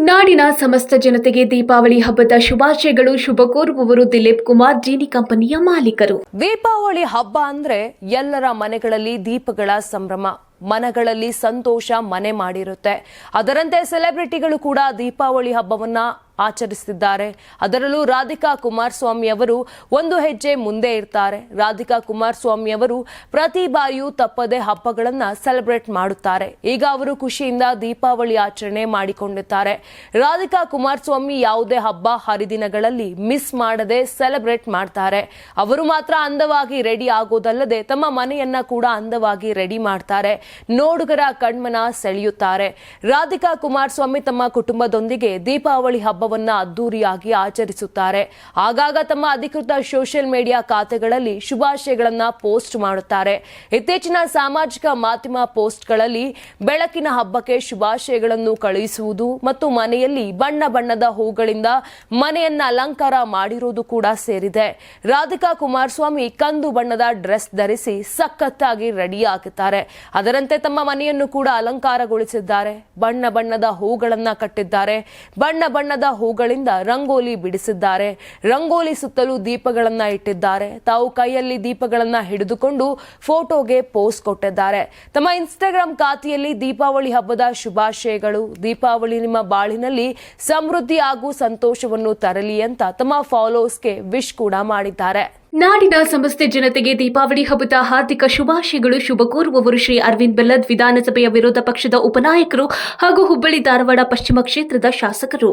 ನಾಡಿನ ಸಮಸ್ತ ಜನತೆಗೆ ದೀಪಾವಳಿ ಹಬ್ಬದ ಶುಭಾಶಯಗಳು. ಶುಭ ಕೋರುವವರು ದಿಲೀಪ್ ಕುಮಾರ್, ಜೀನಿ ಕಂಪನಿಯ ಮಾಲೀಕರು. ದೀಪಾವಳಿ ಹಬ್ಬ ಅಂದ್ರೆ ಎಲ್ಲರ ಮನೆಗಳಲ್ಲಿ ದೀಪಗಳ ಸಂಭ್ರಮ. ಮನಗಳಲ್ಲಿ ಸಂತೋಷ ಮನೆ ಮಾಡಿರುತ್ತೆ. ಅದರಂತೆ ಸೆಲೆಬ್ರಿಟಿಗಳು ಕೂಡ ದೀಪಾವಳಿ ಹಬ್ಬವನ್ನ ಆಚರಿಸುತ್ತಿದ್ದಾರೆ. ಅದರಲ್ಲೂ ರಾಧಿಕಾ ಕುಮಾರಸ್ವಾಮಿ ಅವರು ಒಂದು ಹೆಜ್ಜೆ ಮುಂದೆ ಇರ್ತಾರೆ. ರಾಧಿಕಾ ಕುಮಾರಸ್ವಾಮಿ ಅವರು ಪ್ರತಿ ಬಾರಿಯೂ ತಪ್ಪದೆ ಹಬ್ಬಗಳನ್ನು ಸೆಲೆಬ್ರೇಟ್ ಮಾಡುತ್ತಾರೆ. ಈಗ ಅವರು ಖುಷಿಯಿಂದ ದೀಪಾವಳಿ ಆಚರಣೆ ಮಾಡಿಕೊಂಡಿದ್ದಾರೆ. ರಾಧಿಕಾ ಕುಮಾರಸ್ವಾಮಿ ಯಾವುದೇ ಹಬ್ಬ, ಹರಿದಿನಗಳಲ್ಲಿ ಮಿಸ್ ಮಾಡದೆ ಸೆಲೆಬ್ರೇಟ್ ಮಾಡ್ತಾರೆ. ಅವರು ಮಾತ್ರ ಅಂದವಾಗಿ ರೆಡಿ ಆಗೋದಲ್ಲದೆ ತಮ್ಮ ಮನೆಯನ್ನ ಕೂಡ ಅಂದವಾಗಿ ರೆಡಿ ಮಾಡ್ತಾರೆ. ನೋಡುಗರ ಕಣ್ಮನ ಸೆಳೆಯುತ್ತಾರೆ. ರಾಧಿಕಾ ಕುಮಾರಸ್ವಾಮಿ ತಮ್ಮ ಕುಟುಂಬದೊಂದಿಗೆ ದೀಪಾವಳಿ ಹಬ್ಬವನ್ನ ಅದ್ದೂರಿಯಾಗಿ ಆಚರಿಸುತ್ತಾರೆ. ಆಗಾಗ ತಮ್ಮ ಅಧಿಕೃತ ಸೋಷಿಯಲ್ ಮೀಡಿಯಾ ಖಾತೆಗಳಲ್ಲಿ ಶುಭಾಶಯಗಳನ್ನ ಪೋಸ್ಟ್ ಮಾಡುತ್ತಾರೆ. ಇತ್ತೀಚಿನ ಸಾಮಾಜಿಕ ಮಾಧ್ಯಮ ಪೋಸ್ಟ್ಗಳಲ್ಲಿ ಬೆಳಕಿನ ಹಬ್ಬಕ್ಕೆ ಶುಭಾಶಯಗಳನ್ನು ಕಳುಹಿಸುವುದು ಮತ್ತು ಮನೆಯಲ್ಲಿ ಬಣ್ಣ ಬಣ್ಣದ ಹೂಗಳಿಂದ ಮನೆಯನ್ನ ಅಲಂಕಾರ ಮಾಡಿರುವುದು ಕೂಡ ಸೇರಿದೆ. ರಾಧಿಕಾ ಕುಮಾರಸ್ವಾಮಿ ಕಂದು ಬಣ್ಣದ ಡ್ರೆಸ್ ಧರಿಸಿ ಸಖತ್ತಾಗಿ ರೆಡಿ ಆಗಿದ್ದಾರೆ ಅದರಂತೆ ತಮ್ಮ ಮನೆಯನ್ನು ಕೂಡ ಅಲಂಕಾರಗೊಳಿಸಿದ್ದಾರೆ. ಬಣ್ಣ ಬಣ್ಣದ ಹೂಗಳನ್ನ ಕಟ್ಟಿದ್ದಾರೆ. ಬಣ್ಣ ಬಣ್ಣದ ಹೂಗಳಿಂದ ರಂಗೋಲಿ ಬಿಡಿಸಿದ್ದಾರೆ. ರಂಗೋಲಿ ಸುತ್ತಲೂ ದೀಪಗಳನ್ನ ಇಟ್ಟಿದ್ದಾರೆ. ತಾವು ಕೈಯಲ್ಲಿ ದೀಪಗಳನ್ನ ಹಿಡಿದುಕೊಂಡು ಫೋಟೋಗೆ ಪೋಸ್ ಕೊಟ್ಟಿದ್ದಾರೆ. ತಮ್ಮ ಇನ್ಸ್ಟಾಗ್ರಾಂ ಖಾತೆಯಲ್ಲಿ ದೀಪಾವಳಿ ಹಬ್ಬದ ಶುಭಾಶಯಗಳು. ದೀಪಾವಳಿ ನಿಮ್ಮ ಬಾಳಿನಲ್ಲಿ ಸಮೃದ್ಧಿ ಹಾಗೂ ಸಂತೋಷವನ್ನು ತರಲಿ ಅಂತ ತಮ್ಮ ಫಾಲೋವರ್ಸ್ಗೆ ವಿಶ್ ಕೂಡ ಮಾಡಿದ್ದಾರೆ. ನಾಡಿನ ಸಮಸ್ತ ಜನತೆಗೆ ದೀಪಾವಳಿ ಹಬ್ಬದ ಹಾರ್ದಿಕ ಶುಭಾಶಯಗಳು. ಶುಭ ಕೋರುವವರು ಶ್ರೀ ಅರವಿಂದ್ ಬೆಲ್ಲದ್ ವಿಧಾನಸಭೆಯ ವಿರೋಧ ಪಕ್ಷದ ಉಪನಾಯಕರು ಹಾಗೂ ಹುಬ್ಬಳ್ಳಿ ಧಾರವಾಡ ಪಶ್ಚಿಮ ಕ್ಷೇತ್ರದ ಶಾಸಕರು.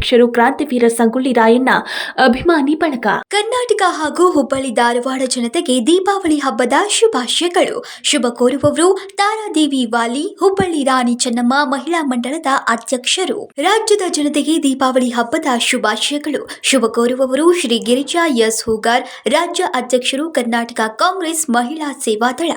ಅಧ್ಯಕ್ಷರು ಕ್ರಾಂತಿವೀರ ಸಂಗೊಳ್ಳಿ ರಾಯಣ್ಣ ಅಭಿಮಾನಿ ಬಳಗ. ಕರ್ನಾಟಕ ಹಾಗೂ ಹುಬ್ಬಳ್ಳಿ ಧಾರವಾಡ ಜನತೆಗೆ ದೀಪಾವಳಿ ಹಬ್ಬದ ಶುಭಾಶಯಗಳು. ಶುಭ ಕೋರುವವರು ತಾರಾದೇವಿ ವಾಲಿ, ಹುಬ್ಬಳ್ಳಿ ರಾಣಿ ಚೆನ್ನಮ್ಮ ಮಹಿಳಾ ಮಂಡಳದ ಅಧ್ಯಕ್ಷರು. ರಾಜ್ಯದ ಜನತೆಗೆ ದೀಪಾವಳಿ ಹಬ್ಬದ ಶುಭಾಶಯಗಳು. ಶುಭ ಕೋರುವವರು ಶ್ರೀ ಗಿರಿಜಾ ಎಸ್. ಹೂಗಾರ್, ರಾಜ್ಯ ಅಧ್ಯಕ್ಷರು ಕರ್ನಾಟಕ ಕಾಂಗ್ರೆಸ್ ಮಹಿಳಾ ಸೇವಾದಳ